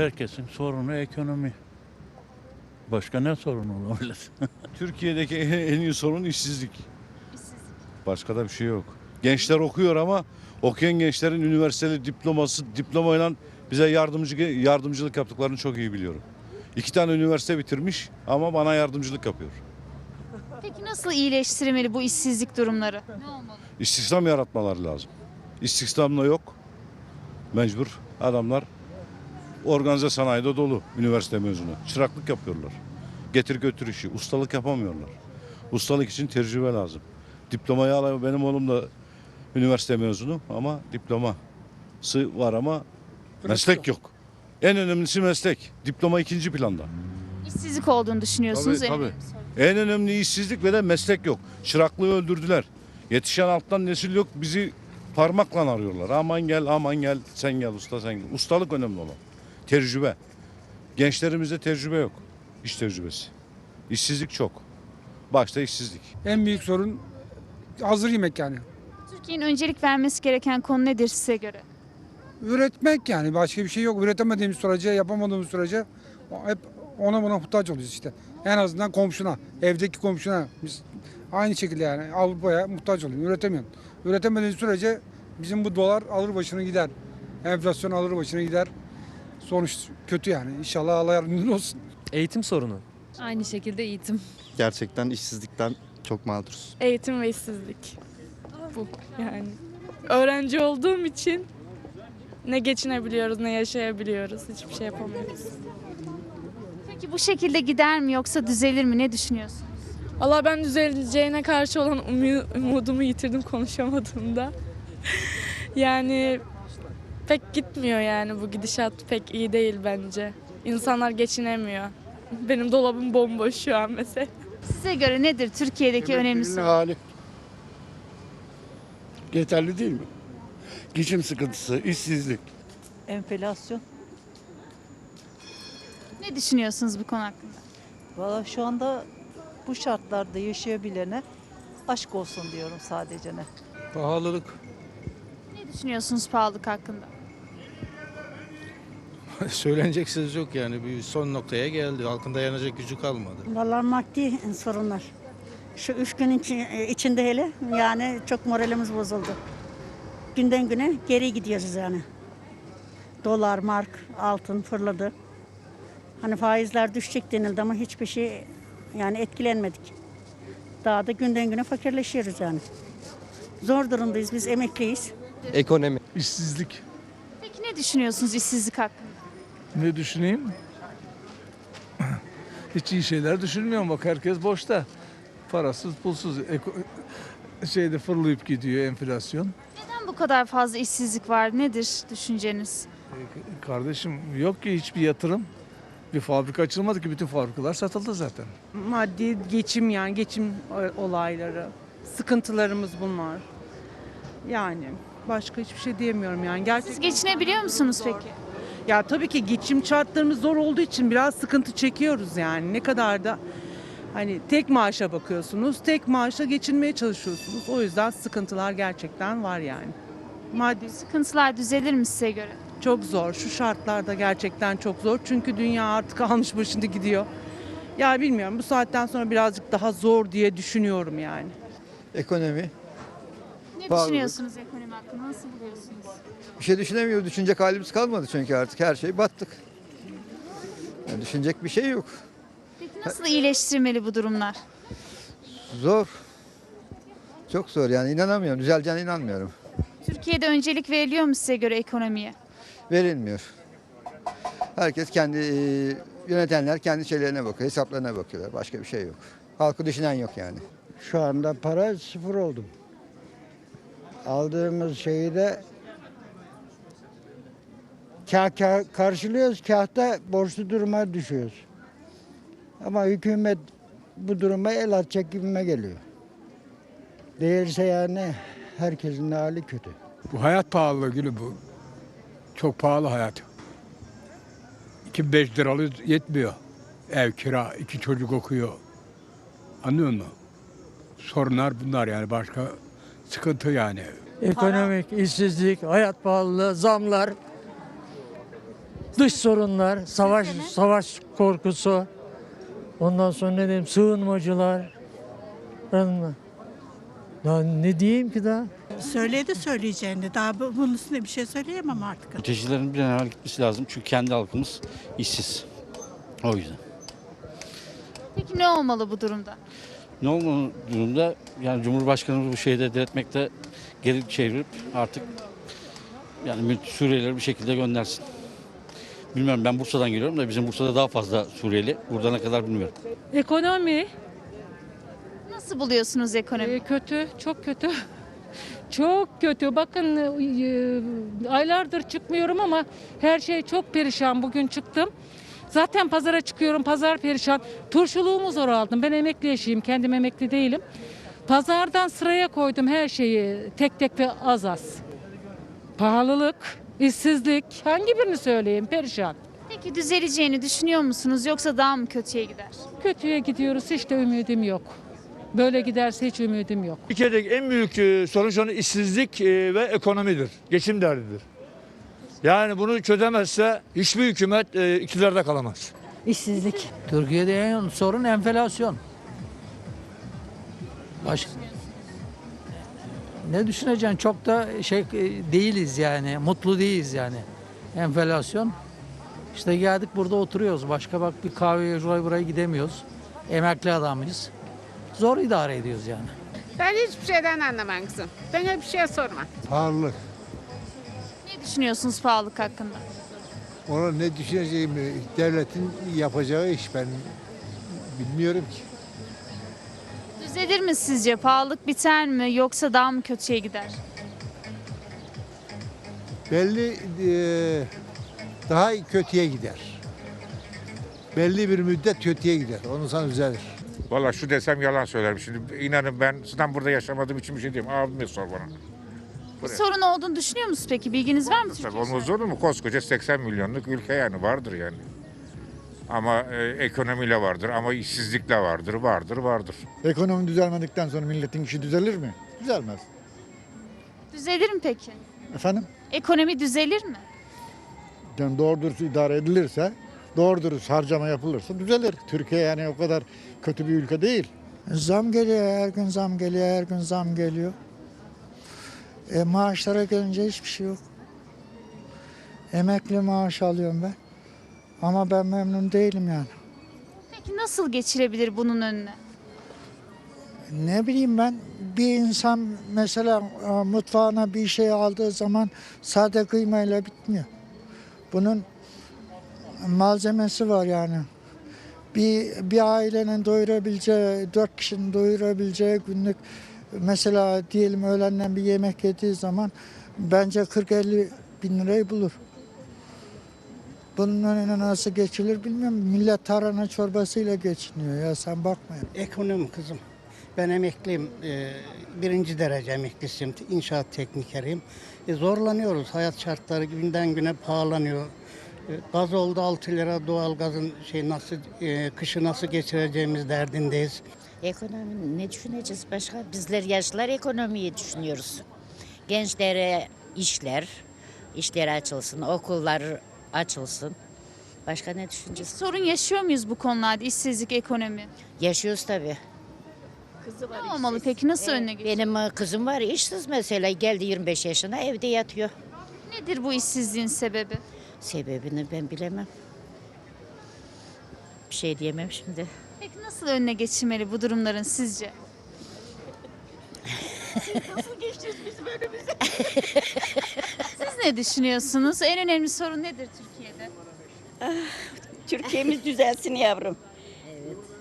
Herkesin sorunu ekonomi. Başka ne sorun olabilir? Türkiye'deki en, en iyi sorun işsizlik. Başka da bir şey yok. Gençler okuyor ama okuyan gençlerin üniversiteli diploması diplomayla bize yardımcı yardımcılık yaptıklarını çok iyi biliyorum. İki tane üniversite bitirmiş ama bana yardımcılık yapıyor. Peki nasıl iyileştirmeli bu işsizlik durumları? Ne olmalı? İstihdam yaratmaları lazım. İstihdam da yok. Mecbur adamlar organize sanayide dolu üniversite mezunu. Çıraklık yapıyorlar. Getir götür işi. Ustalık yapamıyorlar. Ustalık için tecrübe lazım. Diplomayı alan benim oğlum da üniversite mezunu ama diploması var ama meslek yok. En önemlisi meslek. Diploma ikinci planda. İşsizlik olduğunu düşünüyorsunuz. Tabii, en tabii. önemli sorun. En önemli işsizlik ve de meslek yok. Çıraklığı öldürdüler. Yetişen alttan nesil yok. Bizi parmakla arıyorlar. Aman gel, aman gel, sen gel usta sen gel. Ustalık önemli olan. Tecrübe. Gençlerimizde tecrübe yok. İş tecrübesi. İşsizlik çok. Başta işsizlik. En büyük sorun hazır yemek yani. Türkiye'nin öncelik vermesi gereken konu nedir size göre? Üretmek yani başka bir şey yok. Üretemediğimiz sürece, yapamadığımız sürece hep ona buna muhtaç oluyoruz işte. En azından komşuna, evdeki komşuna biz aynı şekilde yani Avrupa'ya muhtaç oluyoruz. Üretemiyorsun. Üretemediğimiz sürece bizim bu dolar alır başını gider. Enflasyon alır başını gider. Sonuç kötü yani. İnşallah Allah yardımcın olsun. Eğitim sorunu. Aynı şekilde eğitim. Gerçekten işsizlikten çok mağduruz. Eğitim ve işsizlik. Bu yani. Öğrenci olduğum için ne geçinebiliyoruz ne yaşayabiliyoruz. Hiçbir şey yapamıyoruz. Peki bu şekilde gider mi yoksa düzelir mi? Ne düşünüyorsun? Allah ben düzeleceğine karşı olan umu- umudumu yitirdim konuşamadığımda. yani pek gitmiyor yani bu gidişat pek iyi değil bence. İnsanlar geçinemiyor. Benim dolabım bomboş şu an mesela. Size göre nedir Türkiye'deki önemli sorun? hali. Yeterli değil mi? Geçim sıkıntısı, işsizlik. Enflasyon. Ne düşünüyorsunuz bu konu hakkında? Valla şu anda bu şartlarda yaşayabilene aşk olsun diyorum sadece ne. Pahalılık. Ne düşünüyorsunuz pahalılık hakkında? Söylenecek söz yok yani. Bir son noktaya geldi. Halkın dayanacak gücü kalmadı. Vallahi maddi sorunlar. Şu üç gün içi- içinde hele yani çok moralimiz bozuldu. Günden güne geri gidiyoruz yani. Dolar, mark, altın fırladı. Hani faizler düşecek denildi ama hiçbir şey yani etkilenmedik. Daha da günden güne fakirleşiyoruz yani. Zor durumdayız biz emekliyiz. Ekonomi. İşsizlik. Peki ne düşünüyorsunuz işsizlik hakkında? Ne düşüneyim? Hiç iyi şeyler düşünmüyorum bak herkes boşta. Parasız pulsuz eko- şeyde fırlayıp gidiyor enflasyon. Neden bu kadar fazla işsizlik var? Nedir düşünceniz? E, Kardeşim yok ki hiçbir yatırım. Bir fabrika açılmadı ki bütün fabrikalar satıldı zaten. maddi geçim yani geçim olayları, sıkıntılarımız bunlar. Yani başka hiçbir şey diyemiyorum yani. Gerçekten Siz geçinebiliyor musunuz peki? Ya tabii ki geçim şartlarımız zor olduğu için biraz sıkıntı çekiyoruz yani. Ne kadar da hani tek maaşa bakıyorsunuz, tek maaşla geçinmeye çalışıyorsunuz. O yüzden sıkıntılar gerçekten var yani. Maddi Sıkıntılar düzelir mi size göre? çok zor. Şu şartlarda gerçekten çok zor. Çünkü dünya artık almış başını gidiyor. Ya bilmiyorum bu saatten sonra birazcık daha zor diye düşünüyorum yani. Ekonomi. Ne Pahalılık. düşünüyorsunuz ekonomi hakkında? Nasıl buluyorsunuz? Bir şey düşünemiyoruz. Düşünecek halimiz kalmadı çünkü artık her şey battık. Yani düşünecek bir şey yok. Peki nasıl iyileştirmeli bu durumlar? Zor. Çok zor yani inanamıyorum. Düzeleceğine inanmıyorum. Türkiye'de öncelik veriliyor mu size göre ekonomiye? Verilmiyor. Herkes kendi e, yönetenler kendi şeylerine bakıyor, hesaplarına bakıyorlar. Başka bir şey yok. Halkı düşünen yok yani. Şu anda para sıfır oldu. Aldığımız şeyi de kah, kah karşılıyoruz, kahta borçlu duruma düşüyoruz. Ama hükümet bu duruma el atacak gibime geliyor. Değilse yani herkesin hali kötü. Bu hayat pahalılığı gülü bu. Çok pahalı hayat. 2005 lira alıyoruz yetmiyor. Ev kira, iki çocuk okuyor. Anlıyor musun? Sorunlar bunlar yani başka sıkıntı yani. Ekonomik, işsizlik, hayat pahalılığı, zamlar. Dış sorunlar, savaş savaş korkusu. Ondan sonra ne diyeyim sığınmacılar. Ben daha ne diyeyim ki daha? Söyledi söyleyeceğini. Daha bu- bunun üstünde bir şey söyleyemem artık. Mültecilerin bir an evvel gitmesi lazım çünkü kendi halkımız işsiz. O yüzden. Peki ne olmalı bu durumda? Ne olmalı durumda yani Cumhurbaşkanımız bu şeyde diretmekte geri çevirip artık yani mülteci Suriyelileri bir şekilde göndersin. Bilmiyorum ben Bursa'dan geliyorum da bizim Bursa'da daha fazla Suriyeli. Burada ne kadar bilmiyorum. Ekonomi Nasıl buluyorsunuz ekonomi? e, kötü, çok kötü. Çok kötü. Bakın e, aylardır çıkmıyorum ama her şey çok perişan. Bugün çıktım. Zaten pazara çıkıyorum. Pazar perişan. Turşuluğumu zor aldım. Ben emekli eşiyim. Kendim emekli değilim. Pazardan sıraya koydum her şeyi. Tek tek ve az az. Pahalılık, işsizlik. Hangi birini söyleyeyim? Perişan. Peki düzeleceğini düşünüyor musunuz yoksa daha mı kötüye gider? Kötüye gidiyoruz. Hiç de ümidim yok. Böyle giderse hiç ümidim yok. Türkiye'deki en büyük e, sorun şu an işsizlik e, ve ekonomidir. Geçim derdidir. Yani bunu çözemezse hiçbir hükümet e, iktidarda kalamaz. İşsizlik. Türkiye'de en sorun enflasyon. Baş... Ne düşüneceksin? Çok da şey e, değiliz yani. Mutlu değiliz yani. Enflasyon. İşte geldik burada oturuyoruz. Başka bak bir kahveye şuraya buraya gidemiyoruz. Emekli adamıyız. Zor idare ediyoruz yani. Ben hiçbir şeyden anlamam kızım. Bana bir şey sorma. Pahalılık. Ne düşünüyorsunuz pahalılık hakkında? Ona ne düşüneceğimi devletin yapacağı iş ben bilmiyorum ki. Düzelir mi sizce? Pahalılık biter mi yoksa daha mı kötüye gider? Belli eee, daha kötüye gider. Belli bir müddet kötüye gider. Onu sana düzelir. Valla şu desem yalan söylerim. Şimdi inanın ben zaten burada yaşamadığım için bir şey diyeyim. Abime sor bana. Bir sorun olduğunu düşünüyor musunuz peki? Bilginiz var mı Tabii Türkiye? olmaz olur mu? Koskoca 80 milyonluk ülke yani vardır yani. Ama e, ekonomiyle vardır ama işsizlikle vardır, vardır, vardır. Ekonomi düzelmedikten sonra milletin işi düzelir mi? Düzelmez. Düzelir mi peki? Efendim? Ekonomi düzelir mi? Yani doğru dürüst idare edilirse, doğru dürüst harcama yapılırsa düzelir. Türkiye yani o kadar kötü bir ülke değil. Zam geliyor, her gün zam geliyor, her gün zam geliyor. E, maaşlara gelince hiçbir şey yok. Emekli maaş alıyorum ben. Ama ben memnun değilim yani. Peki nasıl geçilebilir bunun önüne? Ne bileyim ben bir insan mesela e, mutfağına bir şey aldığı zaman sade kıymayla bitmiyor. Bunun malzemesi var yani. Bir, bir ailenin doyurabileceği, dört kişinin doyurabileceği günlük mesela diyelim öğlenden bir yemek yediği zaman bence 40-50 bin lirayı bulur. Bunun önüne nasıl geçilir bilmiyorum. Millet tarhana çorbasıyla geçiniyor ya sen bakma. Ekonomi kızım. Ben emekliyim. Ee, birinci derece emeklisiyim. İnşaat teknikeriyim. E, zorlanıyoruz. Hayat şartları günden güne pahalanıyor. E, gaz oldu 6 lira. Doğalgazın şey nasıl e, kışı nasıl geçireceğimiz derdindeyiz. Ekonomi ne düşüneceğiz başka? Bizler yaşlılar ekonomiyi düşünüyoruz. Gençlere işler, işler açılsın, okullar açılsın. Başka ne düşüneceğiz? Sorun yaşıyor muyuz bu konularda? İşsizlik, ekonomi. Yaşıyoruz tabii. Ne olmalı peki? Nasıl önüne geçilir? Benim e, kızım var işsiz mesela geldi 25 yaşına evde yatıyor. Nedir bu işsizliğin sebebi? Sebebini ben bilemem. Bir şey diyemem şimdi. Peki nasıl önüne geçilmeli bu durumların sizce? Siz ne düşünüyorsunuz? En önemli sorun nedir Türkiye'de? Türkiye'miz düzelsin yavrum.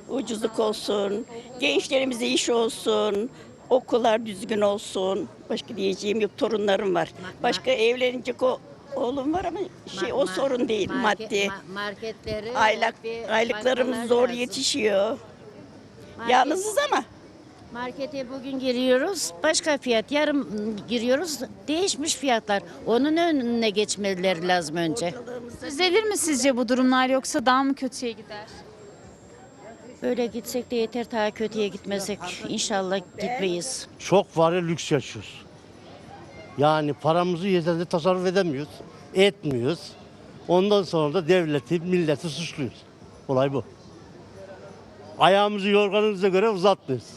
Ucuzluk olsun, gençlerimize iş olsun, okullar düzgün olsun. Başka diyeceğim yok, torunlarım var. Başka evlenecek o oğlum var ama şey o sorun değil maddi. marketleri, Aylak, aylıklarımız zor yetişiyor. Yalnızız ama Markete bugün giriyoruz, başka fiyat. Yarın giriyoruz, değişmiş fiyatlar. Onun önüne geçmeleri lazım önce. Düzelir mi sizce bu durumlar yoksa daha mı kötüye gider? Böyle gitsek de yeter, daha kötüye gitmesek. İnşallah gitmeyiz. Çok var ya lüks yaşıyoruz. Yani paramızı yeterince tasarruf edemiyoruz. Etmiyoruz. Ondan sonra da devleti, milleti suçluyoruz. Olay bu. Ayağımızı yorganımıza göre uzatmıyoruz.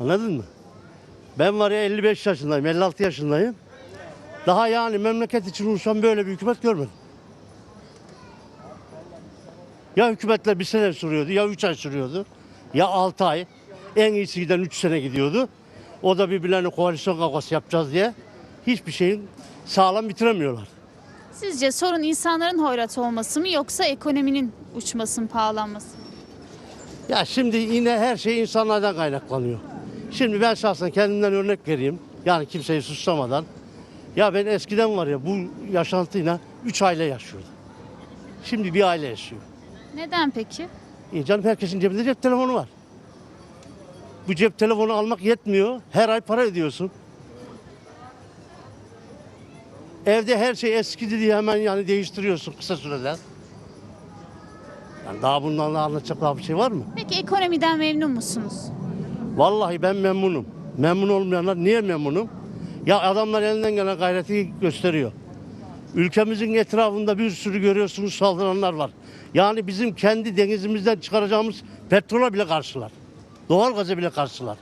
Anladın mı? Ben var ya 55 yaşındayım, 56 yaşındayım. Daha yani memleket için uğraşan böyle bir hükümet görmedim. Ya hükümetler bir sene sürüyordu, ya 3 ay sürüyordu, ya 6 ay. En iyisi giden 3 sene gidiyordu. O da birbirlerine koalisyon kavgası yapacağız diye hiçbir şeyin sağlam bitiremiyorlar. Sizce sorun insanların hoyrat olması mı yoksa ekonominin uçması mı, pahalanması mı? Ya şimdi yine her şey insanlardan kaynaklanıyor. Şimdi ben şahsen kendimden örnek vereyim. Yani kimseyi suçlamadan. Ya ben eskiden var ya bu yaşantıyla 3 aile yaşıyordu. Şimdi bir aile yaşıyor. Neden peki? İyi canım herkesin cebinde cep telefonu var. Bu cep telefonu almak yetmiyor. Her ay para ödüyorsun. Evde her şey eskidi diye hemen yani değiştiriyorsun kısa sürede. Yani daha bundan da anlatacak daha bir şey var mı? Peki ekonomiden memnun musunuz? Vallahi ben memnunum. Memnun olmayanlar niye memnunum? Ya adamlar elinden gelen gayreti gösteriyor. Ülkemizin etrafında bir sürü görüyorsunuz saldıranlar var. Yani bizim kendi denizimizden çıkaracağımız petrola bile karşılar. Doğal gaza bile karşılar.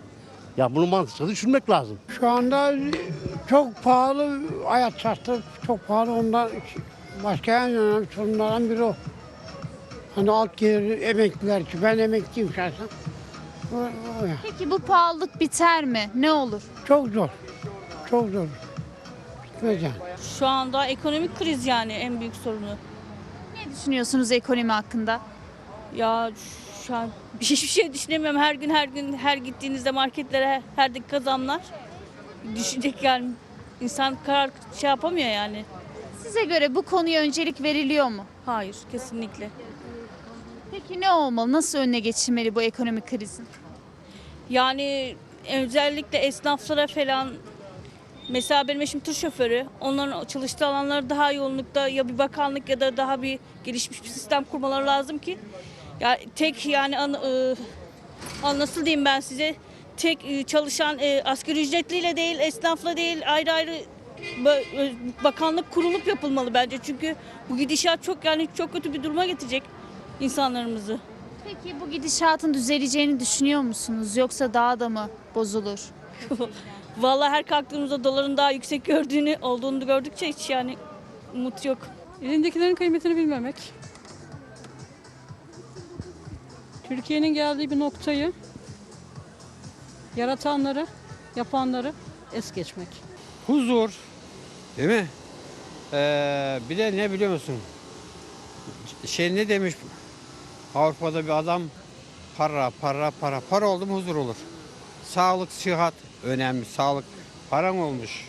Ya bunu mantıklı düşünmek lazım. Şu anda çok pahalı hayat şartı çok pahalı ondan başka en önemli sorunlardan biri o. Hani alt gelir emekliler için ben emekliyim şahsen. Peki bu pahalılık biter mi? Ne olur? Çok zor. Çok zor. Bitmez yani. Şu anda ekonomik kriz yani en büyük sorunu. Ne düşünüyorsunuz ekonomi hakkında? Ya şu an hiçbir şey düşünemiyorum. Her gün her gün her gittiğinizde marketlere her dakika zamlar. Düşünecek yani insan karar şey yapamıyor yani. Size göre bu konuya öncelik veriliyor mu? Hayır kesinlikle. Peki ne olmalı? Nasıl önüne geçilmeli bu ekonomik krizin? Yani özellikle esnaflara falan mesela benim eşim tır şoförü. Onların çalıştığı alanları daha yoğunlukta ya bir bakanlık ya da daha bir gelişmiş bir sistem kurmaları lazım ki ya tek yani an, e, an- nasıl diyeyim ben size tek e, çalışan e, asgari ücretliyle değil esnafla değil ayrı ayrı e, bakanlık kurulup yapılmalı bence. Çünkü bu gidişat çok yani çok kötü bir duruma getirecek insanlarımızı. Peki bu gidişatın düzeleceğini düşünüyor musunuz? Yoksa daha da mı bozulur? Vallahi her kalktığımızda doların daha yüksek gördüğünü olduğunu gördükçe hiç yani umut yok. Elindekilerin kıymetini bilmemek. Türkiye'nin geldiği bir noktayı yaratanları, yapanları es geçmek. Huzur. Değil mi? Ee, bir de ne biliyor musun? Şey ne demiş Avrupa'da bir adam para para para para oldu mu huzur olur. Sağlık, sıhhat önemli. Sağlık paran olmuş.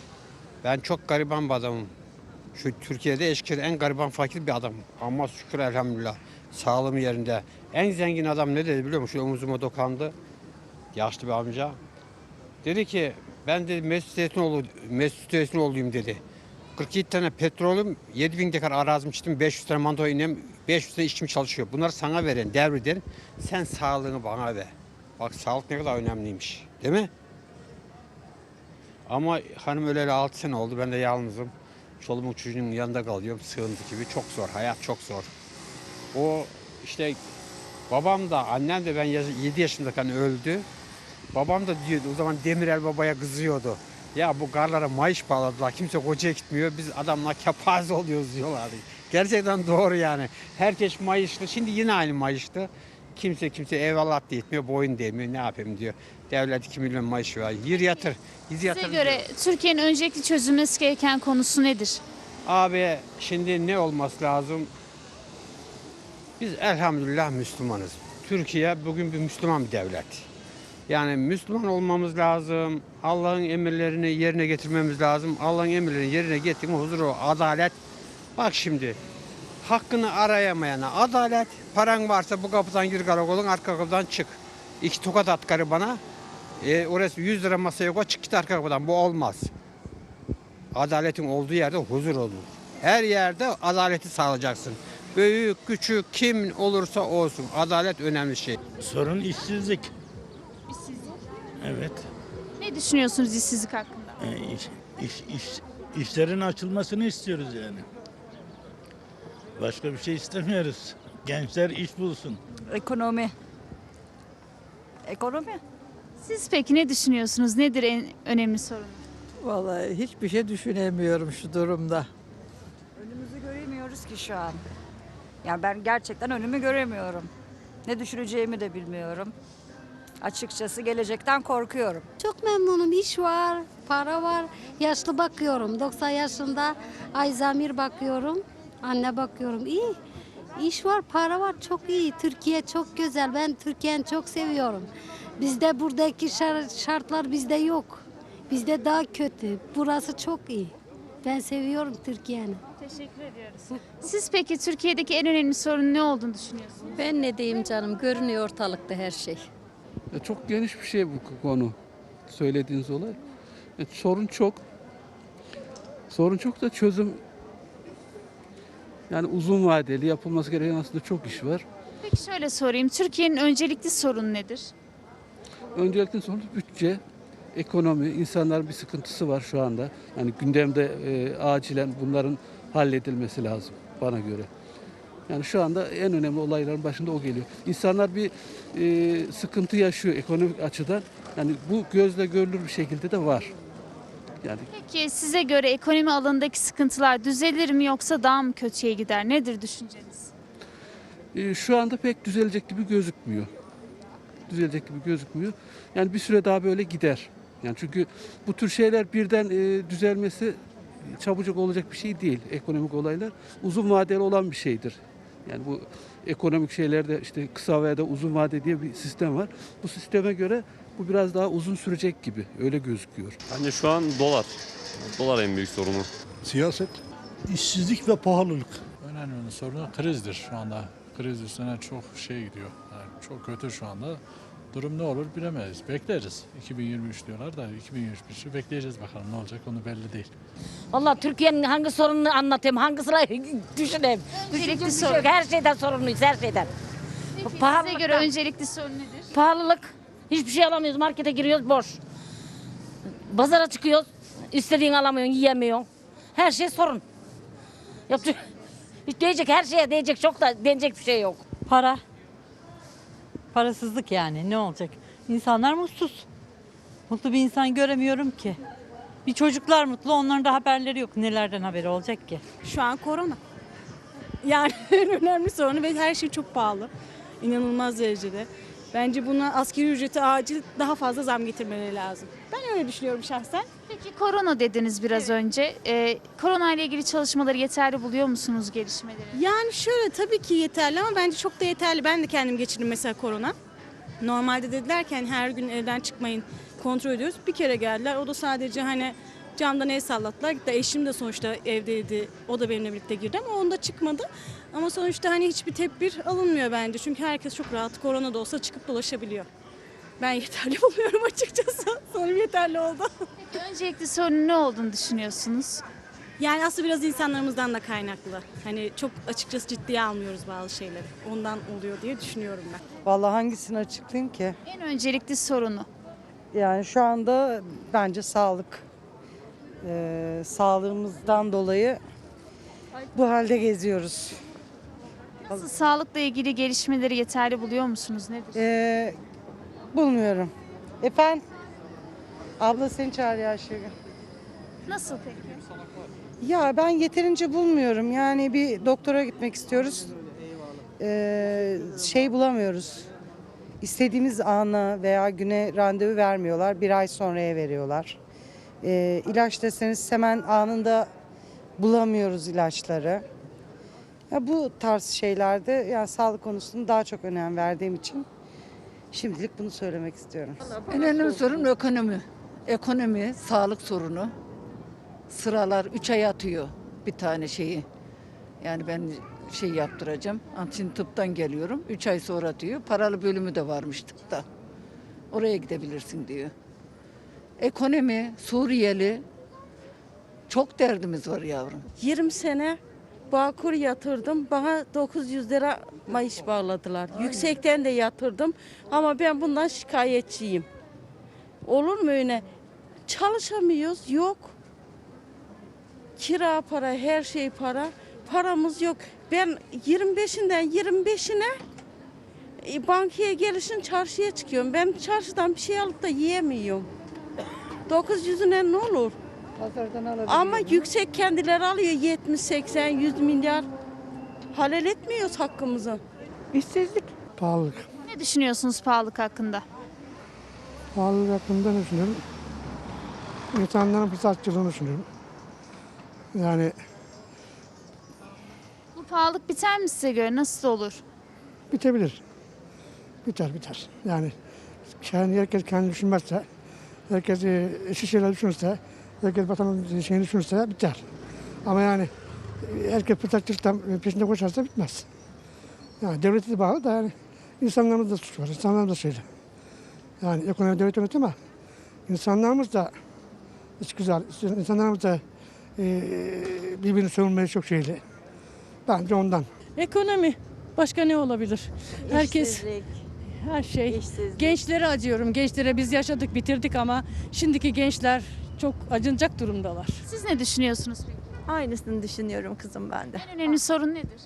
Ben çok gariban bir adamım. Şu Türkiye'de eşkir en gariban fakir bir adam. Ama şükür elhamdülillah. Sağlığım yerinde. En zengin adam ne dedi biliyor musun? Şu omuzuma dokandı. Yaşlı bir amca. Dedi ki ben dedi Mesut Zeytinoğlu, Mesut Zeytinoğlu'yum dedi. 47 tane petrolüm, 7000 dekar arazim içtim, 500 tane mando inem, 500 tane işçim çalışıyor. Bunları sana veren, devreden sen sağlığını bana ver. Bak sağlık ne kadar önemliymiş. Değil mi? Ama hanım öleli 6 sene oldu. Ben de yalnızım. Çoluğumun çocuğun yanında kalıyorum. Sığıntı gibi. Çok zor. Hayat çok zor. O işte babam da annem de ben 7 yaşındayken öldü. Babam da diyordu o zaman Demirel babaya kızıyordu. Ya bu garlara maaş bağladılar. Kimse kocaya gitmiyor. Biz adamlar kepaze oluyoruz diyorlardı. Gerçekten doğru yani. Herkes mayışlı. Şimdi yine aynı mayışlı. Kimse kimse eyvallah da etmiyor, boyun değmiyor. Ne yapayım diyor. Devlet 2 milyon maaş var. Yir yatır. Yir Size yatır. göre Türkiye'nin öncelikli çözülmesi gereken konusu nedir? Abi şimdi ne olması lazım? Biz elhamdülillah Müslümanız. Türkiye bugün bir Müslüman bir devlet. Yani Müslüman olmamız lazım. Allah'ın emirlerini yerine getirmemiz lazım. Allah'ın emirlerini yerine getirme huzuru, adalet. Bak şimdi hakkını arayamayana adalet. Paran varsa bu kapıdan gir karakolun arka kapıdan çık. İki tokat at bana. E, orası 100 lira masaya koy çık git arka kapıdan. Bu olmaz. Adaletin olduğu yerde huzur olur. Her yerde adaleti sağlayacaksın. Büyük, küçük, kim olursa olsun. Adalet önemli şey. Sorun işsizlik. Evet. Ne düşünüyorsunuz işsizlik hakkında? E, iş, iş, iş, işlerin açılmasını istiyoruz yani. Başka bir şey istemiyoruz. Gençler iş bulsun. Ekonomi. Ekonomi. Siz peki ne düşünüyorsunuz? Nedir en önemli sorun? Vallahi hiçbir şey düşünemiyorum şu durumda. Önümüzü göremiyoruz ki şu an. Yani ben gerçekten önümü göremiyorum. Ne düşüneceğimi de bilmiyorum. Açıkçası gelecekten korkuyorum. Çok memnunum. İş var, para var. Yaşlı bakıyorum. 90 yaşında Ayzamir bakıyorum. Anne bakıyorum. İyi. İş var, para var. Çok iyi. Türkiye çok güzel. Ben Türkiye'yi çok seviyorum. Bizde buradaki şar- şartlar bizde yok. Bizde daha kötü. Burası çok iyi. Ben seviyorum Türkiye'ni. Teşekkür ediyoruz. Siz peki Türkiye'deki en önemli sorun ne olduğunu düşünüyorsunuz? Ben ne diyeyim canım? Görünüyor ortalıkta her şey. E, Çok geniş bir şey bu konu. Söylediğiniz olay. E, Sorun çok. Sorun çok da çözüm yani uzun vadeli yapılması gereken aslında çok iş var. Peki şöyle sorayım. Türkiye'nin öncelikli sorunu nedir? Öncelikle sorun bütçe, ekonomi, insanların bir sıkıntısı var şu anda. Yani gündemde e, acilen bunların halledilmesi lazım bana göre. Yani şu anda en önemli olayların başında o geliyor. İnsanlar bir e, sıkıntı yaşıyor ekonomik açıdan. Yani bu gözle görülür bir şekilde de var. Yani Peki size göre ekonomi alanındaki sıkıntılar düzelir mi yoksa daha mı kötüye gider? Nedir düşünceniz? e, şu anda pek düzelecek gibi gözükmüyor. Düzelecek gibi gözükmüyor. Yani bir süre daha böyle gider. Yani çünkü bu tür şeyler birden e, düzelmesi çabucak olacak bir şey değil. Ekonomik olaylar uzun vadeli olan bir şeydir. Yani bu ekonomik şeylerde işte kısa veya da uzun vade diye bir sistem var. Bu sisteme göre bu biraz daha uzun sürecek gibi öyle gözüküyor. Bence şu an dolar. Dolar en büyük sorunu. Siyaset. İşsizlik ve pahalılık. Önemli sorunu krizdir şu anda. Kriz üstüne çok şey gidiyor. Yani çok kötü şu anda. Durum ne olur bilemeyiz. Bekleriz. 2023 diyorlar da 2023'ü bekleyeceğiz bakalım ne olacak onu belli değil. Vallahi Türkiye'nin hangi sorununu anlatayım, hangisini düşüneyim. Bir şey yok. Her şeyden sorumluyuz, her şeyden. Peki size göre öncelikli sorun nedir? Pahalılık. Hiçbir şey alamıyoruz. Markete giriyoruz boş. Pazara çıkıyoruz. istediğini alamıyorsun, yiyemiyorsun. Her şey sorun. Yapacak. Hiç diyecek her şeye diyecek çok da denecek bir şey yok. Para. Parasızlık yani ne olacak? İnsanlar mutsuz. Mutlu bir insan göremiyorum ki. Bir çocuklar mutlu onların da haberleri yok. Nelerden haberi olacak ki? Şu an korona. Yani en önemli sorunu ve her şey çok pahalı. İnanılmaz derecede. Bence buna asgari ücreti acil daha fazla zam getirmeleri lazım. Ben öyle düşünüyorum şahsen. Peki korona dediniz biraz önce. Ee, korona ile ilgili çalışmaları yeterli buluyor musunuz gelişmeleri? Yani şöyle tabii ki yeterli ama bence çok da yeterli. Ben de kendim geçirdim mesela korona. Normalde dediler ki hani her gün evden çıkmayın kontrol ediyoruz. Bir kere geldiler. O da sadece hani camdan el sallattılar. Gitti. Eşim de sonuçta evdeydi. O da benimle birlikte girdi ama onda çıkmadı. Ama sonuçta hani hiçbir tedbir alınmıyor bence. Çünkü herkes çok rahat korona da olsa çıkıp dolaşabiliyor. Ben yeterli buluyorum açıkçası. Sanırım yeterli oldu. Peki öncelikli sorunun ne olduğunu düşünüyorsunuz? Yani aslında biraz insanlarımızdan da kaynaklı. Hani çok açıkçası ciddiye almıyoruz bazı şeyleri. Ondan oluyor diye düşünüyorum ben. Vallahi hangisini açıklayayım ki? En öncelikli sorunu. Yani şu anda bence sağlık. Ee, sağlığımızdan dolayı bu halde geziyoruz. Nasıl sağlıkla ilgili gelişmeleri yeterli buluyor musunuz? Nedir? Ee, bulmuyorum. Efendim? Abla seni çağırıyor Ayşegül. Nasıl peki? Ya ben yeterince bulmuyorum. Yani bir doktora gitmek istiyoruz. Ee, şey bulamıyoruz. İstediğimiz ana veya güne randevu vermiyorlar. Bir ay sonraya veriyorlar. Ee, ilaç deseniz hemen anında bulamıyoruz ilaçları. Ya bu tarz şeylerde yani sağlık konusunu daha çok önem verdiğim için şimdilik bunu söylemek istiyorum. En önemli sorun ekonomi. Ekonomi, sağlık sorunu. Sıralar 3 ay atıyor bir tane şeyi. Yani ben şey yaptıracağım. Şimdi tıptan geliyorum. 3 ay sonra diyor. Paralı bölümü de varmış tıpta. Oraya gidebilirsin diyor. Ekonomi, Suriyeli çok derdimiz var yavrum. 20 sene Bağkur yatırdım. Bana 900 lira maaş bağladılar. Yüksekten de yatırdım. Ama ben bundan şikayetçiyim. Olur mu öyle? Çalışamıyoruz. Yok. Kira para, her şey para. Paramız yok. Ben 25'inden 25'ine e, bankaya gelişin çarşıya çıkıyorum. Ben çarşıdan bir şey alıp da yiyemiyorum. 900'üne ne olur? Ama yüksek kendileri alıyor 70, 80, 100 milyar. Halel etmiyoruz hakkımızı. İşsizlik. Pahalılık. Ne düşünüyorsunuz pahalılık hakkında? Pahalılık hakkında ne düşünüyorum? İnsanların fırsatçılığını düşünüyorum. Yani Bu pahalılık biter mi size göre? Nasıl olur? bitebilir. Biter biter. Yani kendi, herkes kendi düşünmezse, herkes e, eşi şeyler düşünürse, herkes vatanın şeyini düşünürse biter. Ama yani e, herkes fırsatçılıktan peşinde koşarsa bitmez. Yani devlete de bağlı da yani insanlarımız da suç var, insanlarımız da şeyde. Yani ekonomi devlet yönetiyor ama insanlarımız da hiç güzel, insanlarımız da e, birbirini savunmaya çok şeyli. Bence ondan. Ekonomi. Başka ne olabilir? Herkes her şey. Gençlere acıyorum. Gençlere biz yaşadık, bitirdik ama şimdiki gençler çok acınacak durumdalar. Siz ne düşünüyorsunuz peki? Aynısını düşünüyorum kızım ben de. En önemli sorun nedir?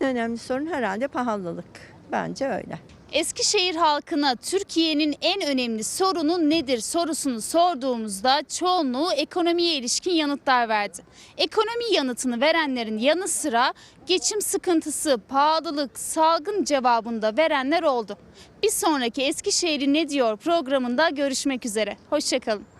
En önemli sorun herhalde pahalılık. Bence öyle. Eskişehir halkına Türkiye'nin en önemli sorunu nedir sorusunu sorduğumuzda çoğunluğu ekonomiye ilişkin yanıtlar verdi. Ekonomi yanıtını verenlerin yanı sıra geçim sıkıntısı, pahalılık, salgın cevabında verenler oldu. Bir sonraki Eskişehir'i ne diyor programında görüşmek üzere. Hoşçakalın.